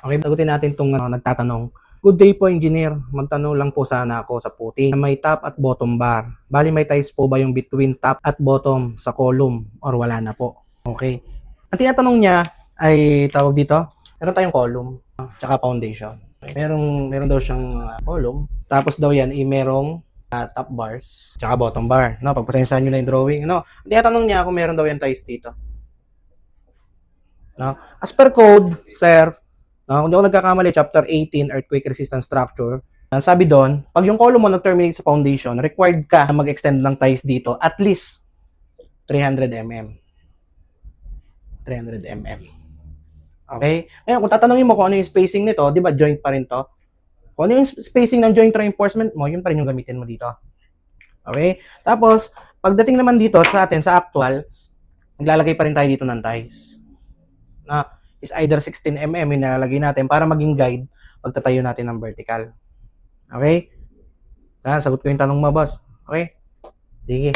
Okay, sagutin natin itong nagtatanong. Good day po, engineer. Magtanong lang po sana ako sa puti. May top at bottom bar. Bali, may ties po ba yung between top at bottom sa column or wala na po? Okay. Ang tinatanong niya ay tawag dito, meron tayong column tsaka foundation. Merong, meron daw siyang uh, column. Tapos daw yan, i merong uh, top bars tsaka bottom bar. No, pagpasensahan nyo na yung drawing. No, ang tinatanong niya kung meron daw yan ties dito. No? As per code, sir, no, kung di ako nagkakamali, chapter 18, earthquake resistant structure, ang sabi doon, pag yung column mo nag-terminate sa foundation, required ka na mag-extend ng ties dito at least 300 mm. 300 mm. Okay? Ngayon, kung tatanungin mo kung ano yung spacing nito, di ba joint pa rin to? Kung ano yung spacing ng joint reinforcement mo, yun pa rin yung gamitin mo dito. Okay? Tapos, pagdating naman dito sa atin, sa actual, naglalagay pa rin tayo dito ng ties. Na is either 16 mm yung nilalagay natin para maging guide pagtatayo natin ng vertical. Okay? Ah, sagot ko yung tanong mo, boss. Okay? Sige.